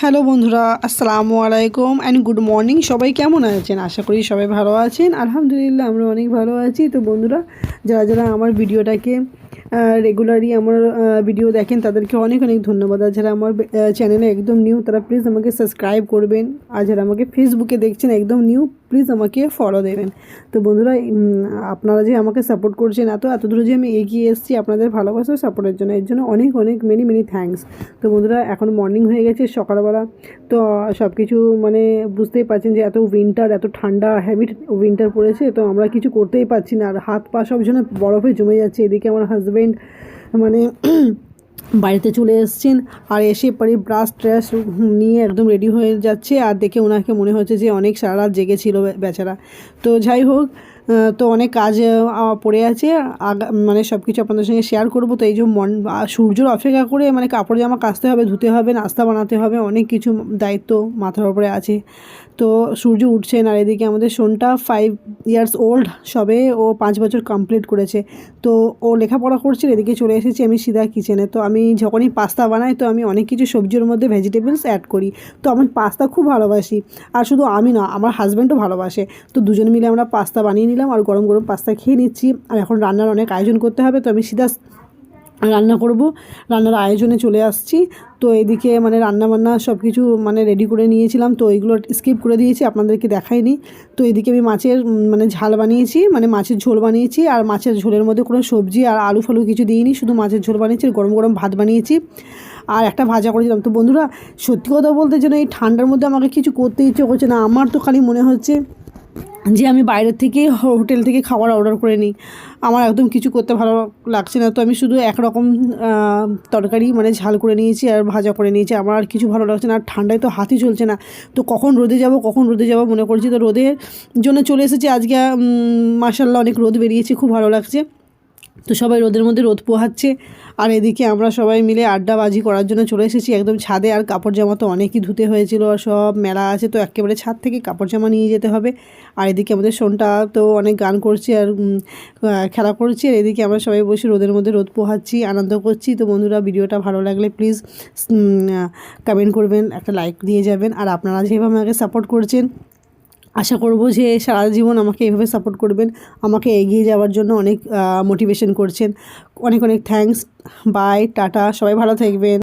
Hello বন্ধুরা, আসসালামু আলাইকুম অ্যান্ড গুড মর্নিং সবাই কেমন আছেন? আশা করি সবাই ভালো আছেন। আলহামদুলিল্লাহ আমরা অনেক ভালো আছি। তো বন্ধুরা, যারা যারা আমার ভিডিওটাকে রেগুলারই আমার ভিডিও দেখেন, তাদেরকে অনেক অনেক ধন্যবাদ। আর যারা আমার চ্যানেলে একদম নিউ তারা প্লিজ আমাকে সাবস্ক্রাইব করবেন। আর যারা আমাকে ফেসবুকে দেখছেন, একদম নিউ প্লিজ আমাকে ফলো দেবেন। তো বন্ধুরা আপনারা যে আমাকে সাপোর্ট করছেন, এত এত দূরে যে আমি এগিয়ে এসেছি, আপনাদের ভালোবাসা সাপোর্টের জন্য, এর জন্য অনেক অনেক মেনি মেনি থ্যাঙ্কস তো বন্ধুরা, এখন মর্নিং হয়ে গেছে, সকালবেলা। তো সব কিছু মানে বুঝতেই পারছেন যে এত উইন্টার এত ঠান্ডা হ্যাবিট উইন্টার পড়েছে, তো আমরা কিছু করতেই পারছি না। আর হাত পা সব যেন বরফে জমে যাচ্ছে। এদিকে আমার হাজব্যান্ড মানে বাড়িতে চলে এসছেন আর এসে পরে ব্রাশ ট্রাশ নিয়ে একদম রেডি হয়ে যাচ্ছে আর দেখে ওনাকে মনে হচ্ছে যে অনেক সারা রাত জেগেছিল বেচারা। তো যাই হোক তো অনেক কাজ পড়ে আছে। মানে সব কিছু আপনাদের সঙ্গে শেয়ার করব। তো এই যে মন সূর্যর অপেক্ষা করে মানে কাপড় জামা কাচতে হবে, ধুতে হবে, নাস্তা বানাতে হবে, অনেক কিছু দায়িত্ব মাথার উপরে আছে। তো সূর্য উঠছেন আর এদিকে আমাদের সোনটা ফাইভ ইয়ার্স ওল্ড সবে ও পাঁচ বছর কমপ্লিট করেছে। তো ও লেখাপড়া করছে এদিকে চলে এসেছি আমি সিধা কিচেনে তো আমি যখনই পাস্তা বানাই, তো আমি অনেক কিছু সবজির মধ্যে ভেজিটেবলস অ্যাড করি। তো আমি পাস্তা খুব ভালোবাসি। আর শুধু আমি না, আমার হাজব্যান্ডও ভালোবাসে। তো দুজন মিলে আমরা পাস্তা বানিয়ে নিলাম আর গরম গরম পাস্তা খেয়ে নিচ্ছি। আর এখন রান্নার অনেক আয়োজন করতে হবে, তো আমি সিধা রান্না করব। রান্নার আয়োজনে চলে আসছি। তো এদিকে মানে রান্না বান্না সব কিছু মানে রেডি করে নিয়েছিলাম, তো ওইগুলো স্কিপ করে দিয়েছি, আপনাদেরকে দেখাইনি। তো এদিকে আমি মাছের মানে ঝাল বানিয়েছি মানে মাছের ঝোল বানিয়েছি, আর মাছের ঝোলের মধ্যে কোনো সবজি আর আলু ফালু কিছু দিইনি, শুধু মাছের ঝোল বানিয়েছি গরম গরম ভাত বানিয়েছি। আর একটা ভাজা করেছিলাম। তো বন্ধুরা, সত্যি কথা বলতে যেন এই ঠান্ডার মধ্যে আমাকে কিছু করতে ইচ্ছে করছে না, আমার তো খালি মনে হচ্ছে যে আমি বাইরের থেকে হোটেল থেকে খাবার অর্ডার করে নিই। আমার একদম কিছু করতে ভালো লাগছে না। তো আমি শুধু একরকম তরকারি মানে ঝাল করে নিয়েছি আর ভাজা করে নিয়েছি। আমার আর কিছু ভালো লাগছে না। আর ঠান্ডায় তো হাতই চলছে না। তো কখন রোদে যাব, কখন রোদে যাব মনে করছি। তো রোদের জন্য চলে এসেছি। আজকে মাসাল্লাহ অনেক রোদ বেরিয়েছে। খুব ভালো লাগছে। তো সবাই রোদের মধ্যে রোদ পোহাচ্ছে। আর এদিকে আমরা সবাই মিলে আড্ডাবাজি করার জন্য চলে এসেছি। একদম ছাদে আর কাপড় জামা তো অনেকই ধুতে হয়েছিল আর সব মেলা আছে, তো একেবারে ছাদ থেকে কাপড় জামা নিয়ে যেতে হবে। আর এদিকে আমাদের সোনটা তো অনেক গান করছে আর খেলা করছে। আর এদিকে আমরা সবাই বসে রোদের মধ্যে রোদ পোহাচ্ছি, আনন্দ করছি। তো বন্ধুরা, ভিডিওটা ভালো লাগলে প্লিজ কমেন্ট করবেন, একটা লাইক দিয়ে যাবেন। আর আপনারা যেভাবে আমাকে সাপোর্ট করছেন আশা করব যে সারা জীবন আমাকে এভাবে সাপোর্ট করবেন। আমাকে এগিয়ে যাওয়ার জন্য অনেক মোটিভেশন করছেন। অনেক অনেক থ্যাংকস বাই টাটা। সবাই ভালো থাকবেন।